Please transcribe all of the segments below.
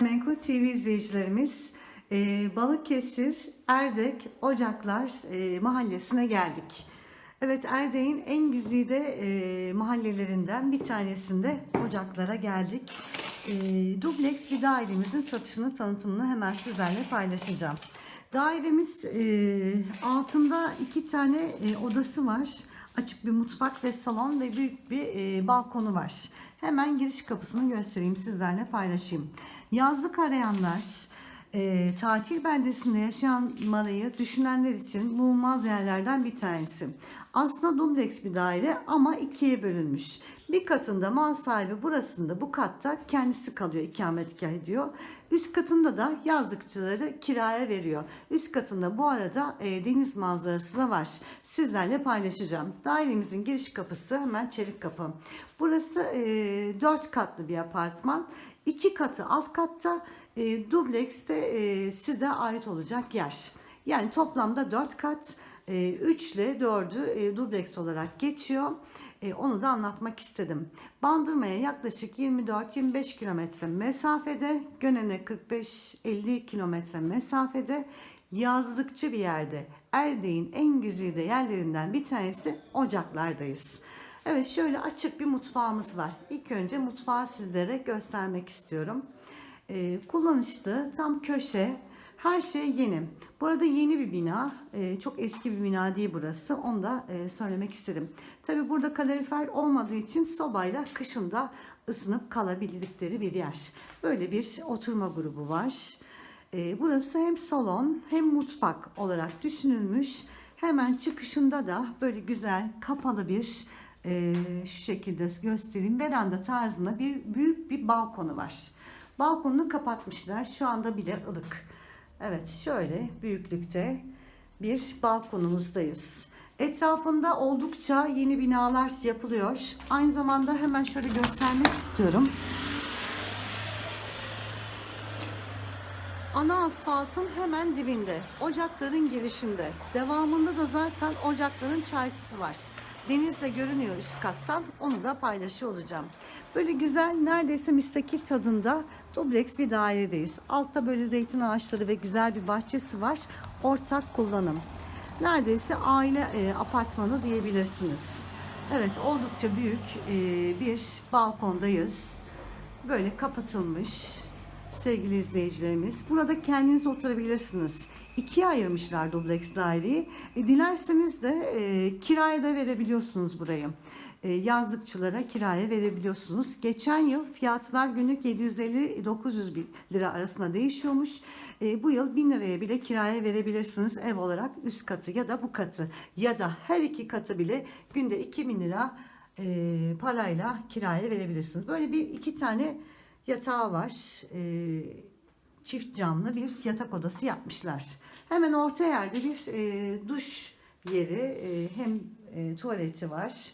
Menkul TV izleyicilerimiz e, Balıkesir Erdek Ocaklar e, mahallesine geldik. Evet Erdek'in en güzide e, mahallelerinden bir tanesinde Ocaklar'a geldik. Dubleks bir dairemizin satışını tanıtımını hemen sizlerle paylaşacağım. Dairemiz altında iki tane odası var. Açık bir mutfak ve salon ve büyük bir balkonu var. Hemen giriş kapısını göstereyim sizlerle paylaşayım. Yazlık arayanlar, e, tatil beldesinde yaşamayı düşünenler için bulunmaz yerlerden bir tanesi. Aslında dubleks bir daire ama ikiye bölünmüş. Bir katında mal sahibi burasında bu katta kendisi kalıyor ikametgah ediyor. Üst katında da yazlıkçıları kiraya veriyor. Üst katında bu arada e, deniz manzarası da var. Sizlerle paylaşacağım. Dairemizin giriş kapısı hemen çelik kapı. Burası e, 4 katlı bir apartman. 2 katı alt katta e, dubleks de e, size ait olacak yer. Yani toplamda 4 kat. 3 ile 4'ü e, dubleks olarak geçiyor. E, onu da anlatmak istedim. Bandırma'ya yaklaşık 24-25 kilometre mesafede, Gönen'e 45-50 kilometre mesafede, yazlıkçı bir yerde. Erdek'in en güzide yerlerinden bir tanesi Ocaklar'dayız. Evet şöyle açık bir mutfağımız var. İlk önce mutfağı sizlere göstermek istiyorum. E, kullanışlı, tam köşe, her şey yeni. Bu arada yeni bir bina. Ee, çok eski bir bina değil burası. Onu da e, söylemek istedim. Tabi burada kalorifer olmadığı için sobayla kışında ısınıp kalabildikleri bir yer. Böyle bir oturma grubu var. Ee, burası hem salon hem mutfak olarak düşünülmüş. Hemen çıkışında da böyle güzel kapalı bir e, şu şekilde göstereyim. Veranda tarzında bir büyük bir balkonu var. Balkonunu kapatmışlar. Şu anda bile ılık. Evet şöyle büyüklükte bir balkonumuzdayız. Etrafında oldukça yeni binalar yapılıyor. Aynı zamanda hemen şöyle göstermek istiyorum. Ana asfaltın hemen dibinde, ocakların girişinde. Devamında da zaten ocakların çarşısı var. Deniz de görünüyor üst kattan. Onu da paylaşıyor olacağım. Böyle güzel, neredeyse müstakil tadında dubleks bir dairedeyiz. Altta böyle zeytin ağaçları ve güzel bir bahçesi var. Ortak kullanım. Neredeyse aile e, apartmanı diyebilirsiniz. Evet, oldukça büyük e, bir balkondayız. Böyle kapatılmış sevgili izleyicilerimiz. Burada kendiniz oturabilirsiniz. İkiye ayırmışlar dubleks daireyi. E, dilerseniz de e, kiraya da verebiliyorsunuz burayı. E, yazlıkçılara kiraya verebiliyorsunuz. Geçen yıl fiyatlar günlük 750-900 lira arasında değişiyormuş. E, bu yıl 1000 liraya bile kiraya verebilirsiniz ev olarak üst katı ya da bu katı ya da her iki katı bile günde 2000 lira e, parayla kiraya verebilirsiniz. Böyle bir iki tane yatağı var. E, çift camlı bir yatak odası yapmışlar. Hemen orta yerde bir e, duş yeri e, hem e, tuvaleti var.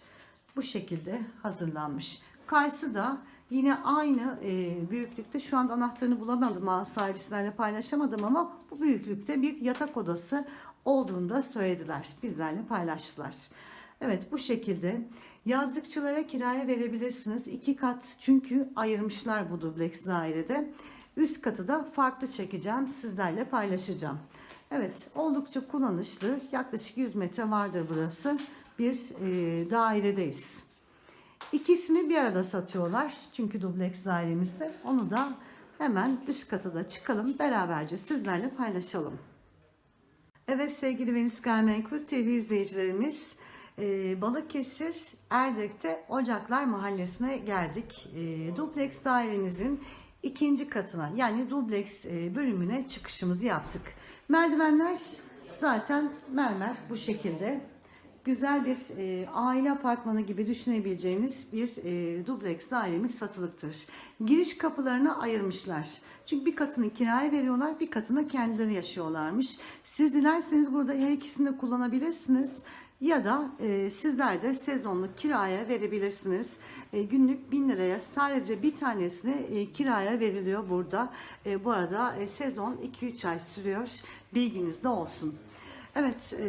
Bu şekilde hazırlanmış. Karşı da yine aynı e, büyüklükte şu anda anahtarını bulamadım servislerle paylaşamadım ama bu büyüklükte bir yatak odası olduğunu da söylediler. Bizlerle paylaştılar. Evet bu şekilde yazlıkçılara kiraya verebilirsiniz. İki kat çünkü ayırmışlar bu dubleks dairede. Üst katı da farklı çekeceğim. Sizlerle paylaşacağım. Evet oldukça kullanışlı. Yaklaşık 100 metre vardır burası. Bir e, dairedeyiz. İkisini bir arada satıyorlar. Çünkü dubleks dairemizde. Onu da hemen üst katıda çıkalım. Beraberce sizlerle paylaşalım. Evet sevgili Venüs Gayrimenkul TV izleyicilerimiz. E, Balıkesir Erdek'te Ocaklar Mahallesi'ne geldik. E, dubleks dairemizin ikinci katına yani dubleks e, bölümüne çıkışımızı yaptık. Merdivenler zaten mermer bu şekilde. Güzel bir e, aile apartmanı gibi düşünebileceğiniz bir e, dubleks dairemiz satılıktır. Giriş kapılarını ayırmışlar. Çünkü bir katını kiraya veriyorlar, bir katını kendileri yaşıyorlarmış. Siz dilerseniz burada her ikisini de kullanabilirsiniz. Ya da e, sizler de sezonluk kiraya verebilirsiniz. E, günlük 1000 liraya sadece bir tanesini e, kiraya veriliyor burada. E, bu arada e, sezon 2-3 ay sürüyor. Bilginiz de olsun. Evet e,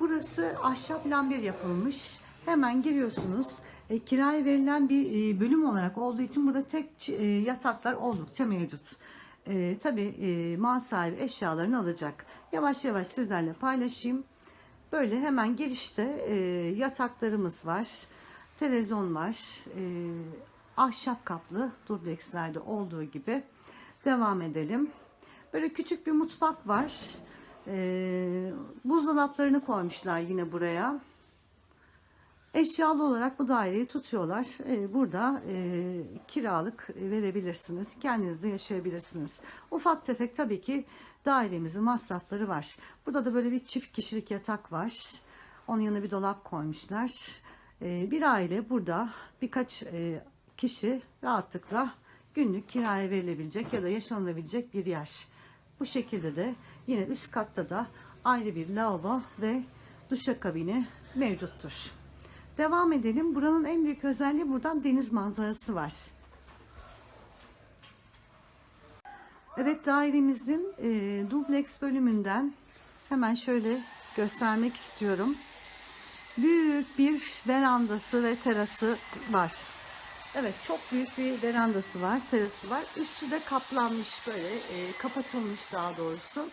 burası ahşap lambir yapılmış. Hemen giriyorsunuz. E, kiraya verilen bir e, bölüm olarak olduğu için burada tek e, yataklar oldukça mevcut. e, tabii e, mal sahibi eşyalarını alacak. Yavaş yavaş sizlerle paylaşayım. Böyle hemen girişte e, yataklarımız var. Televizyon var. E, ahşap kaplı dublekslerde olduğu gibi. Devam edelim. Böyle küçük bir mutfak var. E, buzdolaplarını koymuşlar yine buraya. Eşyalı olarak bu daireyi tutuyorlar. Ee, Burada e, kiralık verebilirsiniz. Kendiniz de yaşayabilirsiniz. Ufak tefek tabii ki dairemizin masrafları var. Burada da böyle bir çift kişilik yatak var. Onun yanına bir dolap koymuşlar. Ee, Bir aile burada birkaç e, kişi rahatlıkla günlük kiraya verilebilecek ya da yaşanılabilecek bir yer. Bu şekilde de yine üst katta da ayrı bir lavabo ve duşakabini mevcuttur. Devam edelim. Buranın en büyük özelliği buradan deniz manzarası var. Evet dairemizin e, dubleks bölümünden hemen şöyle göstermek istiyorum. Büyük bir verandası ve terası var. Evet çok büyük bir verandası var, terası var. Üstü de kaplanmış böyle, e, kapatılmış daha doğrusu.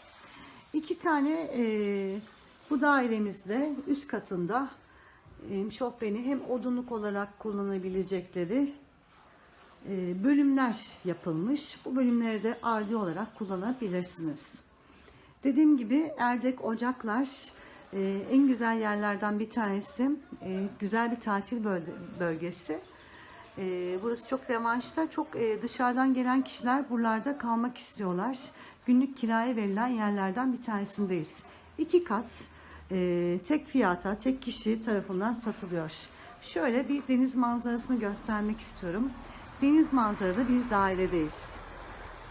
İki tane e, bu dairemizde üst katında e, şofbeni hem odunluk olarak kullanabilecekleri bölümler yapılmış. Bu bölümleri de ardi olarak kullanabilirsiniz. Dediğim gibi Erdek Ocaklar e, en güzel yerlerden bir tanesi. E, güzel bir tatil bölge- bölgesi. E, burası çok revanşta. Çok e, dışarıdan gelen kişiler buralarda kalmak istiyorlar. Günlük kiraya verilen yerlerden bir tanesindeyiz. İki kat e, tek fiyata, tek kişi tarafından satılıyor. Şöyle bir deniz manzarasını göstermek istiyorum. Deniz manzaralı bir dairedeyiz.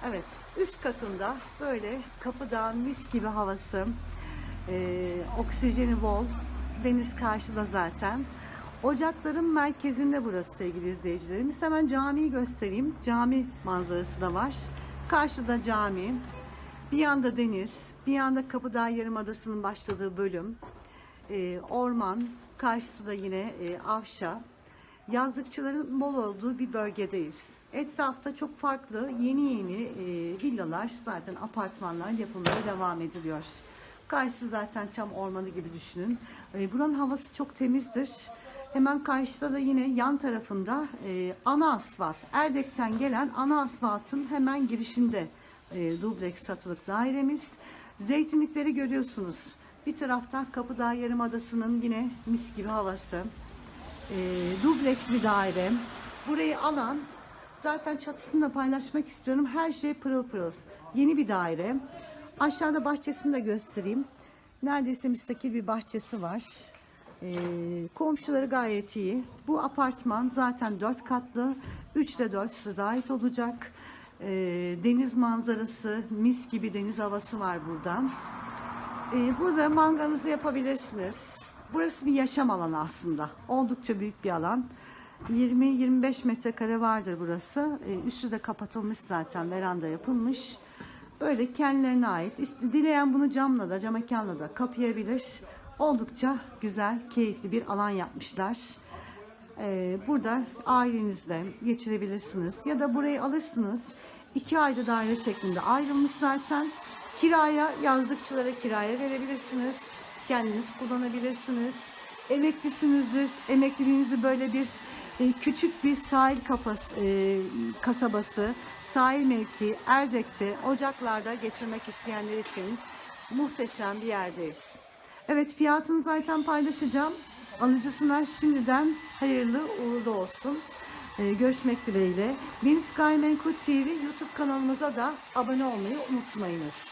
Evet, üst katında böyle kapıdan mis gibi havası, e, oksijeni bol, deniz karşıda zaten. Ocakların merkezinde burası sevgili izleyicilerimiz. Hemen camiyi göstereyim. Cami manzarası da var. Karşıda cami, bir yanda deniz, bir yanda Kapıdağ Yarımadası'nın başladığı bölüm, e, orman, karşısı da yine e, Avşa. Yazlıkçıların bol olduğu bir bölgedeyiz. Etrafta çok farklı yeni yeni e, villalar, zaten apartmanlar yapılmaya devam ediliyor. Karşısı zaten çam ormanı gibi düşünün. E, buranın havası çok temizdir. Hemen karşıda da yine yan tarafında e, ana asfalt, Erdek'ten gelen ana asfaltın hemen girişinde e, dubleks satılık dairemiz. Zeytinlikleri görüyorsunuz. Bir taraftan Kapıdağ Yarımadası'nın yine mis gibi havası. E, dubleks bir daire. Burayı alan zaten çatısını da paylaşmak istiyorum. Her şey pırıl pırıl. Yeni bir daire. Aşağıda bahçesini de göstereyim. Neredeyse müstakil bir bahçesi var. E, komşuları gayet iyi. Bu apartman zaten 4 katlı. 3 ile 4 size ait olacak. E, deniz manzarası, mis gibi deniz havası var buradan. Ee, Burada manganızı yapabilirsiniz. Burası bir yaşam alanı aslında. Oldukça büyük bir alan. 20-25 metrekare vardır burası. Ee, Üstü de kapatılmış zaten. Veranda yapılmış. Böyle kendilerine ait. Dileyen bunu camla da, cam mekanla da kapayabilir. Oldukça güzel, keyifli bir alan yapmışlar. Ee, burada ailenizle geçirebilirsiniz. Ya da burayı alırsınız. iki ayrı daire şeklinde ayrılmış zaten. Kiraya, yazlıkçılara kiraya verebilirsiniz. Kendiniz kullanabilirsiniz. Emeklisinizdir. Emekliliğinizi böyle bir e, küçük bir sahil kapas, e, kasabası, sahil mevki, Erdek'te, Ocaklar'da geçirmek isteyenler için muhteşem bir yerdeyiz. Evet fiyatını zaten paylaşacağım. Alıcısına şimdiden hayırlı uğurlu olsun. Ee, görüşmek dileğiyle. Deniz Gayrimenkul TV YouTube kanalımıza da abone olmayı unutmayınız.